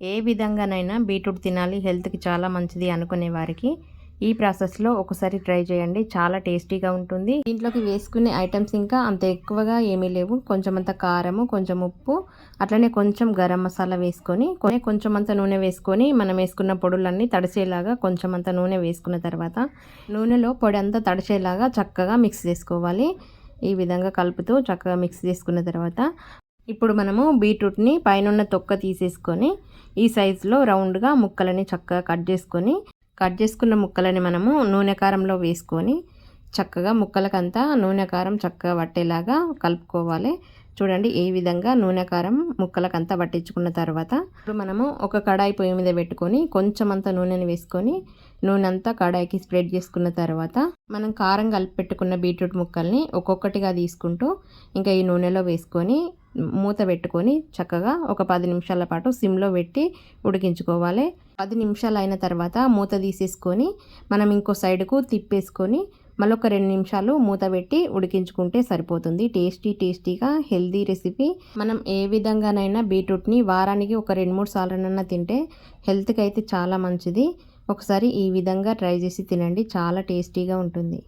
ఏ విధంగానైనా బీట్రూట్ తినాలి హెల్త్కి చాలా మంచిది అనుకునే వారికి ఈ ప్రాసెస్లో ఒకసారి ట్రై చేయండి. చాలా టేస్టీగా ఉంటుంది. దీంట్లోకి వేసుకునే ఐటమ్స్ ఇంకా అంత ఎక్కువగా ఏమీ లేవు. కొంచెం అంత కారము కొంచెం ఉప్పు అట్లనే కొంచెం గరం మసాలా వేసుకొని కొనే కొంచెం అంత నూనె వేసుకొని మనం వేసుకున్న పొడులన్నీ తడిసేలాగా కొంచెం అంత నూనె వేసుకున్న తర్వాత నూనెలో పొడి అంతా తడిసేలాగా చక్కగా మిక్స్ చేసుకోవాలి. ఈ విధంగా కలుపుతూ చక్కగా మిక్స్ చేసుకున్న తర్వాత ఇప్పుడు మనము బీట్రూట్ని పైన తొక్క తీసేసుకొని ఈ సైజులో రౌండ్గా ముక్కలని చక్కగా కట్ చేసుకొని కట్ చేసుకున్న ముక్కలని మనము నూనె కారంలో వేసుకొని చక్కగా ముక్కలకంతా నూనె కారం చక్కగా పట్టేలాగా కలుపుకోవాలి. చూడండి ఏ విధంగా నూనె కారం ముక్కలకంతా పట్టించుకున్న తర్వాత ఇప్పుడు మనము ఒక కడాయి పొయ్యి మీద పెట్టుకొని కొంచెం అంత నూనెని వేసుకొని నూనె అంతా కడాయికి స్ప్రెడ్ చేసుకున్న తర్వాత మనం కారం కలిపి పెట్టుకున్న బీట్రూట్ ముక్కల్ని ఒక్కొక్కటిగా తీసుకుంటూ ఇంకా ఈ నూనెలో వేసుకొని మూత పెట్టుకొని చక్కగా ఒక పది నిమిషాల పాటు సిమ్లో పెట్టి ఉడికించుకోవాలి. పది నిమిషాలు అయిన తర్వాత మూత తీసేసుకొని మనం ఇంకో సైడ్కు తిప్పేసుకొని మళ్ళీ ఒక రెండు నిమిషాలు మూత పెట్టి ఉడికించుకుంటే సరిపోతుంది. టేస్టీ టేస్టీగా హెల్దీ రెసిపీ. మనం ఏ విధంగానైనా బీట్రూట్ని వారానికి ఒక రెండు మూడు సార్లనన్నా తింటే హెల్త్కి అయితే చాలా మంచిది. ఒకసారి ఈ విధంగా ట్రై చేసి తినండి. చాలా టేస్టీగా ఉంటుంది.